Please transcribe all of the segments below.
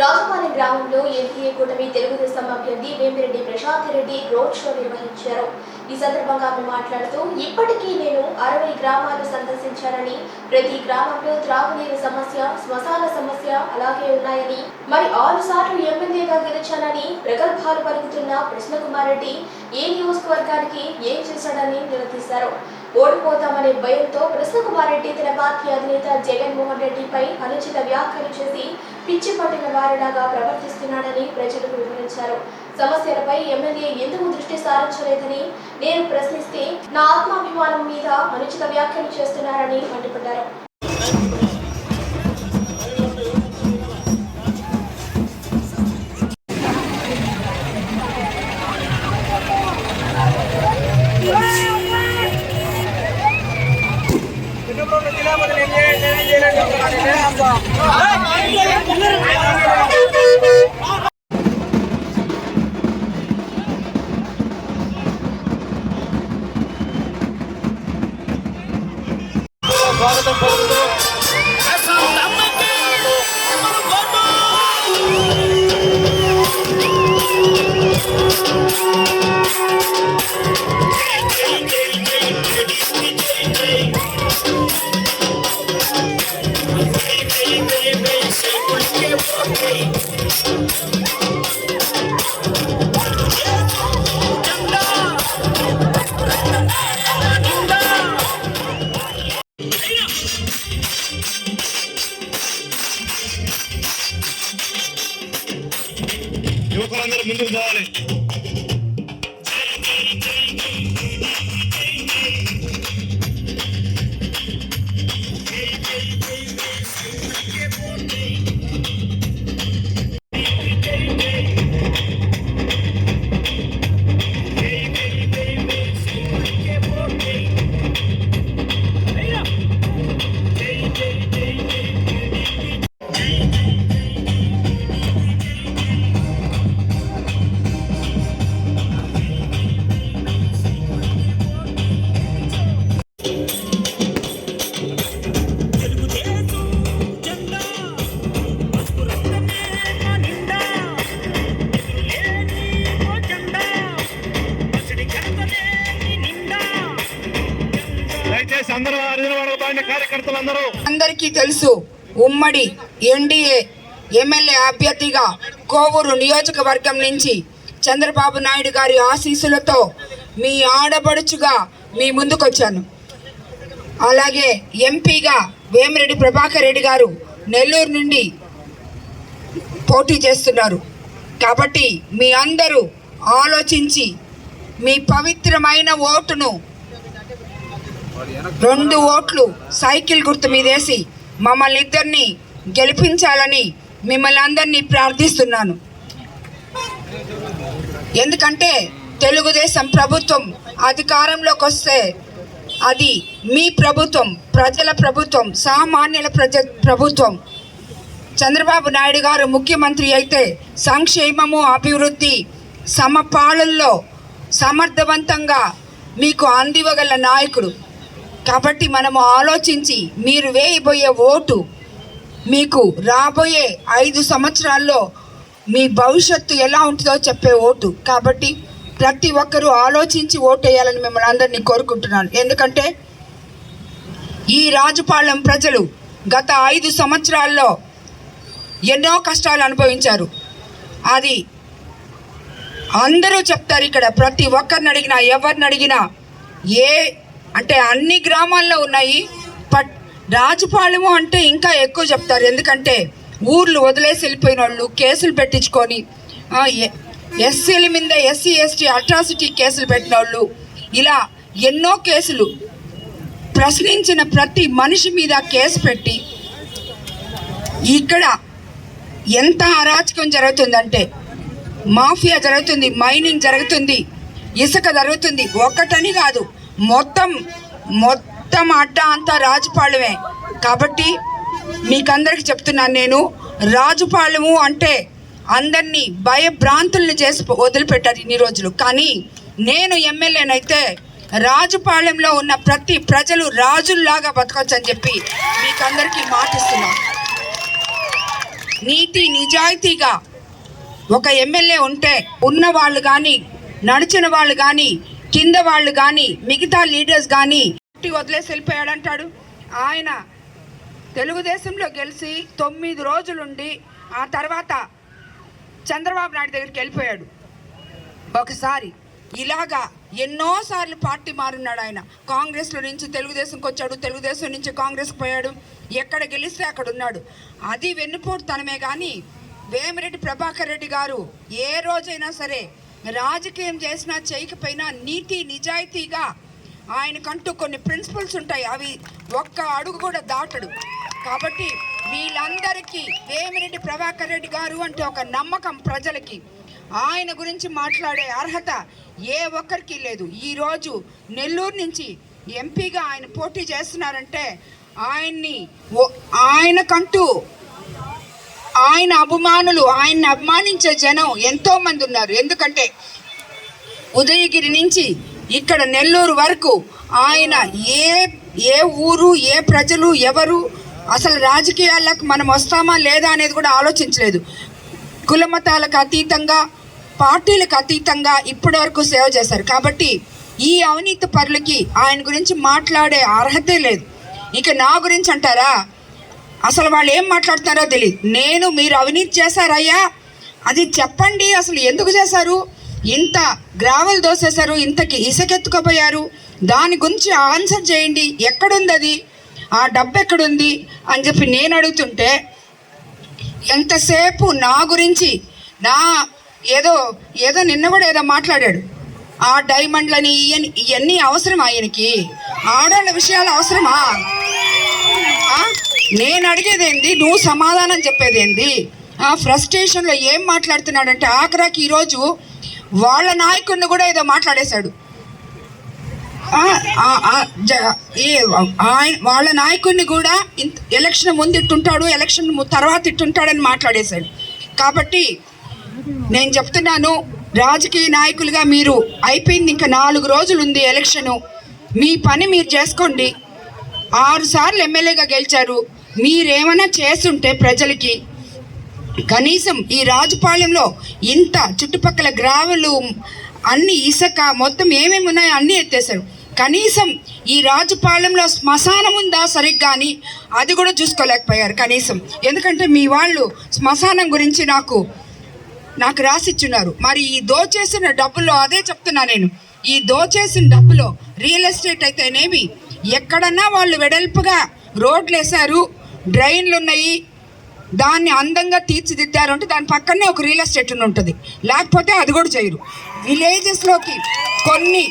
రాజపాలెం గ్రామంలో ఎన్టీఏ కూటమి తెలుగుదేశం అభ్యర్థి వేమిరెడ్డి ప్రశాంత్ రెడ్డి రోడ్ షో నిర్వహించారు. ఈ సందర్భంగా ఆమె మాట్లాడుతూ ఇప్పటికీ నేను అరవై గ్రామాలు సందర్శించానని ప్రతి గ్రామంలో త్రాగునీరు సమస్య శ్మశాన సమస్య అలాగే ఉన్నాయని మరి ఆరు సార్లు ఎమ్మెల్యేగా గెలిచానని ప్రగల్భాలు పలుకుతున్న కృష్ణకుమార్ రెడ్డి ఏ నియోజకవర్గానికి ఏం చేశాడని నిలదీశారు. ఓడిపోతామనే భయంతో కృష్ణకుమార్ రెడ్డి తన పార్టీ అధినేత జగన్మోహన్ రెడ్డిపై అనుచిత వ్యాఖ్యలు చేసి పిచ్చి పట్టిన వారిలాగా ప్రవర్తిస్తున్నాడని ప్రజలకు వివరించారు. సమస్యలపై ఎమ్మెల్యే ఎందుకు దృష్టి సారించలేదని నేను ప్రశ్నిస్తే నా ఆత్మాభిమానం మీద అనుచిత వ్యాఖ్యలు చేస్తున్నారని మండిపడ్డారు. యువకులందరూ ముందుకు పోవాలి. అందరికీ తెలుసు ఉమ్మడి ఎన్డీఏ ఎమ్మెల్యే అభ్యర్థిగా కోవూరు నియోజకవర్గం నుంచి చంద్రబాబు నాయుడు గారి ఆశీస్సులతో మీ ఆడబడుచుగా మీ ముందుకొచ్చాను. అలాగే ఎంపీగా వేమిరెడ్డి ప్రభాకర్ రెడ్డి గారు నెల్లూరు నుండి పోటీ చేస్తున్నారు. కాబట్టి మీ అందరూ ఆలోచించి మీ పవిత్రమైన ఓటును రెండు ఓట్లు సైకిల్ గుర్తు మీదేసి మమ్మల్ని ఇద్దరిని గెలిపించాలని మిమ్మల్ని అందరినీ ప్రార్థిస్తున్నాను. ఎందుకంటే తెలుగుదేశం ప్రభుత్వం అధికారంలోకి వస్తే అది మీ ప్రభుత్వం ప్రజల ప్రభుత్వం సామాన్యుల ప్రజ ప్రభుత్వం. చంద్రబాబు నాయుడు గారు ముఖ్యమంత్రి అయితే సంక్షేమము అభివృద్ధి సమపాలనలో సమర్థవంతంగా మీకు అందివ్వగల నాయకుడు. కాబట్టి మనము ఆలోచించి మీరు వేయబోయే ఓటు మీకు రాబోయే ఐదు సంవత్సరాల్లో మీ భవిష్యత్తు ఎలా ఉంటుందో చెప్పే ఓటు. కాబట్టి ప్రతి ఒక్కరూ ఆలోచించి ఓటు వేయాలని మిమ్మల్ని అందరినీ కోరుకుంటున్నాను. ఎందుకంటే ఈ రాజుపాలెం ప్రజలు గత ఐదు సంవత్సరాల్లో ఎన్నో కష్టాలు అనుభవించారు. అది అందరూ చెప్తారు ఇక్కడ ప్రతి ఒక్కరిని అడిగినా ఎవరిని అడిగినా ఏ అంటే అన్ని గ్రామాల్లో ఉన్నాయి. బట్ రాజపాలెము అంటే ఇంకా ఎక్కువ చెప్తారు. ఎందుకంటే ఊర్లు వదిలేసి వెళ్ళిపోయిన వాళ్ళు కేసులు పెట్టించుకొని ఎ- ఎస్సీల మీద ఎస్సీ ఎస్టీ అట్రాసిటీ కేసులు పెట్టిన వాళ్ళు ఇలా ఎన్నో కేసులు ప్రశ్నించిన ప్రతి మనిషి మీద కేసు పెట్టి ఇక్కడ ఎంత అరాచకం జరుగుతుందంటే మాఫియా జరుగుతుంది మైనింగ్ జరుగుతుంది ఇసుక జరుగుతుంది ఒక్కటని కాదు మొత్తం మొత్తం అడ్డ అంతా రాజుపాళెమే కాబట్టి మీకందరికి చెప్తున్నాను నేను రాజుపాళెము అంటే అందరినీ భయభ్రాంతుల్ని చేసి వదిలిపెట్టారు ఇన్ని రోజులు. కానీ నేను ఎమ్మెల్యేనైతే రాజుపాళెంలో ఉన్న ప్రతి ప్రజలు రాజుల్లాగా బతకొచ్చని చెప్పి మీకందరికీ మాటిస్తున్నా. నీతి నిజాయితీగా ఒక ఎమ్మెల్యే ఉంటే ఉన్న వాళ్ళు కానీ నడిచిన వాళ్ళు కానీ కింద వాళ్ళు కానీ మిగతా లీడర్స్ కానీ వదిలేసి వెళ్ళిపోయాడంటాడు. ఆయన తెలుగుదేశంలో గెలిచి తొమ్మిది రోజులుండి ఆ తర్వాత చంద్రబాబు నాయుడు దగ్గరికి వెళ్ళిపోయాడు. ఒకసారి ఇలాగా ఎన్నోసార్లు పార్టీ మారున్నాడు ఆయన. కాంగ్రెస్లో నుంచి తెలుగుదేశంకి వచ్చాడు తెలుగుదేశం నుంచి కాంగ్రెస్కి పోయాడు ఎక్కడ గెలిస్తే అక్కడ ఉన్నాడు. అది వెన్నుపోటుతనమే కానీ వేమిరెడ్డి ప్రభాకర్ రెడ్డి గారు ఏ రోజైనా సరే రాజకీయం చేసినా చేయకపోయినా నీతి నిజాయితీగా ఆయనకంటూ కొన్ని ప్రిన్సిపల్స్ ఉంటాయి. అవి ఒక్క అడుగు కూడా దాటడు. కాబట్టి వీళ్ళందరికీ వేమిరెడ్డి ప్రభాకర్ రెడ్డి గారు అంటే ఒక నమ్మకం ప్రజలకి. ఆయన గురించి మాట్లాడే అర్హత ఏ ఒక్కరికి లేదు. ఈరోజు నెల్లూరు నుంచి ఎంపీగా ఆయన పోటీ చేస్తున్నారంటే ఆయన్ని ఆయనకంటూ ఆయన అభిమానులు ఆయన్ని అభిమానించే జనం ఎంతో మంది ఉన్నారు. ఎందుకంటే ఉదయగిరి నుంచి ఇక్కడ నెల్లూరు వరకు ఆయన ఏ ఏ ఊరు ఏ ప్రజలు ఎవరు అసలు రాజకీయాలకు మనం వస్తామా లేదా అనేది కూడా ఆలోచించలేదు. కులమతాలకు అతీతంగా పార్టీలకు అతీతంగా ఇప్పటి వరకు సేవ చేశారు. కాబట్టి ఈ అవినీతి పరులకి ఆయన గురించి మాట్లాడే అర్హతే లేదు. ఇక నా గురించి అంటారా? అసలు వాళ్ళు ఏం మాట్లాడుతున్నారో తెలియదు. నేను మీరు అవినీతి చేశారయ్యా. అది చెప్పండి అసలు ఎందుకు చేశారు? ఇంత గ్రావెల్ దోసేశారు ఇంతకి ఇసకెత్తుకుపోయారు. దాని గురించి ఆన్సర్ చేయండి. ఎక్కడుంది అది ఆ డబ్బు ఎక్కడుంది? అని చెప్పి నేను అడుగుతుంటే ఎంతసేపు నా గురించి నా ఏదో ఏదో నిన్న కూడా ఏదో మాట్లాడాడు. ఆ డైమండ్లని ఇవన్నీ అవసరం ఆయనకి ఆడవాళ్ళ విషయాలు అవసరమా? నేను అడిగేది ఏంది నువ్వు సమాధానం చెప్పేది ఏంది ఆ ఫ్రస్ట్రేషన్లో ఏం మాట్లాడుతున్నాడంటే ఆఖరాకి ఈరోజు వాళ్ళ నాయకుడిని కూడా ఏదో మాట్లాడేశాడు. ఆయన వాళ్ళ నాయకుడిని కూడా ఇంత ఎలక్షన్ ముందు ఇట్టుంటాడు ఎలక్షన్ తర్వాత ఇట్టుంటాడని మాట్లాడేశాడు. కాబట్టి నేను చెప్తున్నాను రాజకీయ నాయకులుగా మీరు అయిపోయింది ఇంకా నాలుగు రోజులు ఉంది ఎలక్షను. మీ పని మీరు చేసుకోండి. ఆరు సార్లు ఎమ్మెల్యేగా గెలిచారు. మీరేమైనా చేస్తుంటే ప్రజలకి కనీసం ఈ రాజపాలెంలో ఇంత చుట్టుపక్కల గ్రావెలు అన్ని ఇసక మొత్తం ఏమేమి ఉన్నాయో అన్నీ ఎత్తేసారు కనీసం ఈ రాజపాలెంలో శ్మశానం ఉందా సరిగ్గా అని అది కూడా చూసుకోలేకపోయారు కనీసం. ఎందుకంటే మీ వాళ్ళు శ్మశానం గురించి నాకు నాకు రాసిచ్చున్నారు. మరి ఈ దోచేసిన డబ్బులో అదే చెప్తున్నా నేను. ఈ దోచేసిన డబ్బులో రియల్ ఎస్టేట్ అయితేనేమి ఎక్కడన్నా వాళ్ళు వెడల్పుగా రోడ్లు వేశారు డ్రైన్లు ఉన్నాయి. దాన్ని అందంగా తీర్చిదిద్దారు అంటే దాని పక్కనే ఒక రియల్ ఎస్టేట్ ఉంటుంది. లేకపోతే అది కూడా చేయరు. విలేజెస్లోకి కొన్ని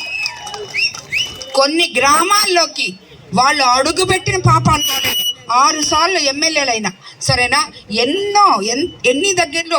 కొన్ని గ్రామాల్లోకి వాళ్ళు అడుగుపెట్టిన పాపాలతోనే ఆరు సార్లు ఎమ్మెల్యేలైనా. సరేనా? ఎన్నో ఎన్ ఎన్ని దగ్గరలో